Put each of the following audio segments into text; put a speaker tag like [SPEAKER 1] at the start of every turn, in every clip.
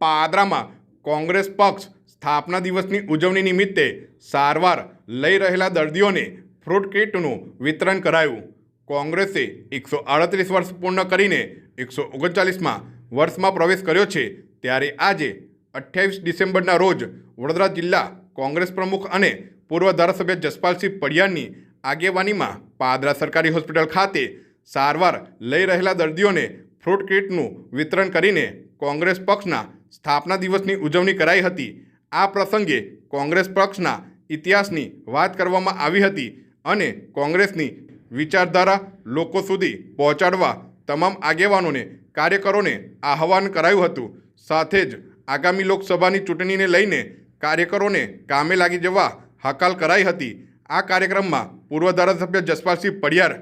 [SPEAKER 1] પાદરામાં કોંગ્રેસ પક્ષ સ્થાપના દિવસની ઉજવણી નિમિત્તે સારવાર લઈ રહેલા દર્દીઓને ફ્રૂટ કીટનું વિતરણ કરાયું. કોંગ્રેસે એકસો અડત્રીસ વર્ષ પૂર્ણ કરીને એકસો ઓગણચાલીસમાં વર્ષમાં પ્રવેશ કર્યો છે. ત્યારે આજે અઠ્યાવીસ ડિસેમ્બરના રોજ વડોદરા જિલ્લા કોંગ્રેસ પ્રમુખ અને પૂર્વ ધારાસભ્ય જસપાલસિંહ પડિયાની આગેવાનીમાં પાદરા સરકારી હોસ્પિટલ ખાતે સારવાર લઈ રહેલા દર્દીઓને ફ્રૂટ કીટનું વિતરણ કરીને કોંગ્રેસ પક્ષના સ્થાપના દિવસની ઉજવણી કરાઈ હતી. આ પ્રસંગે કોંગ્રેસ પક્ષના ઇતિહાસની વાત કરવામાં આવી હતી અને કોંગ્રેસની વિચારધારા લોકો સુધી પહોંચાડવા તમામ આગેવાનોને, કાર્યકરોને આહવાન કરાયું હતું. સાથે જ આગામી લોકસભાની ચૂંટણીને લઈને કાર્યકરોને કામે લાગી જવા હકાલ કરાઈ હતી. આ કાર્યક્રમમાં પૂર્વ ધારાસભ્ય જસપાલસિંહ પડિયાર,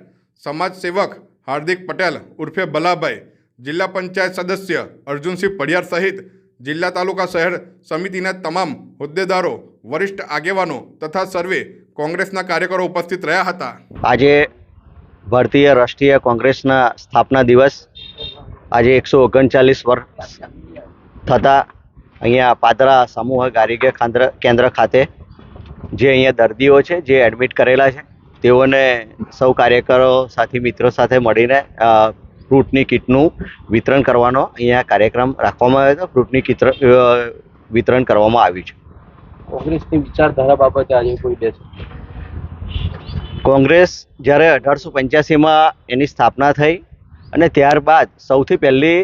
[SPEAKER 1] સમાજ સેવક હાર્દિક પટેલ ઉર્ફે ભલાભાઈ જિલ્લા પંચાયત સદસ્ય અર્જુનસિંહ પડિયાર સહિત જિલ્લા તાલુકા શહેર સમિતિના તમામ હોદ્દેદારો, વરિષ્ઠ આગેવાનો તથા સર્વે કોંગ્રેસના કાર્યકરો ઉપસ્થિત રહ્યા હતા.
[SPEAKER 2] આજે ભારતીય રાષ્ટ્રીય કોંગ્રેસના સ્થાપના દિવસ. આજે એકસો ઓગણચાલીસ વર્ષ થતાં અહીંયા પાદરા સામૂહિક આરોગ્ય કેન્દ્ર કેન્દ્ર ખાતે જે અહીંયા દર્દીઓ છે, જે એડમિટ કરેલા છે, તેઓને સૌ કાર્યકરો સાથી, મિત્રો સાથે મળીને ફ્રૂટની કીટનું વિતરણ કરવાનો અહીંયા કાર્યક્રમ રાખવામાં આવ્યો હતો. ફ્રૂટની કીટ વિતરણ કરવામાં આવ્યું છે.
[SPEAKER 3] કોંગ્રેસની વિચારધારા બાબતે આજે કોઈ બે
[SPEAKER 2] કોંગ્રેસ જ્યારે અઢારસો પંચ્યાસીમાં એની સ્થાપના થઈ અને ત્યારબાદ સૌથી પહેલી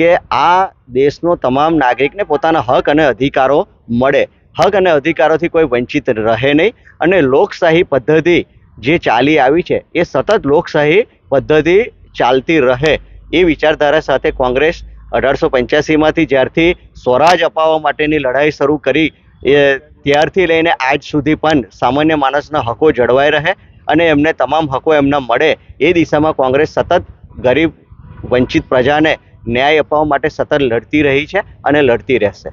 [SPEAKER 2] કે આ દેશનો તમામ નાગરિકને પોતાના હક અને અધિકારો મળે. હક અને અધિકારોથી કોઈ વંચિત રહે નહીં અને લોકશાહી પદ્ધતિ જે ચાલી આવી છે એ સતત લોકશાહી પદ્ધતિ ચાલતી રહે એ વિચારધારા સાથે કોંગ્રેસ અઢારસો પંચ્યાસીમાંથી જ્યારથી સ્વરાજ અપાવવા માટેની લડાઈ શરૂ કરી, એ ત્યારથી લઈને આજ સુધી પણ સામાન્ય માણસના હકો જળવાઈ રહે અને એમને તમામ હકો એમને મળે એ દિશામાં કોંગ્રેસ સતત ગરીબ, વંચિત પ્રજાને ન્યાય અપાવવા માટે સતત લડતી રહી છે અને લડતી રહેશે.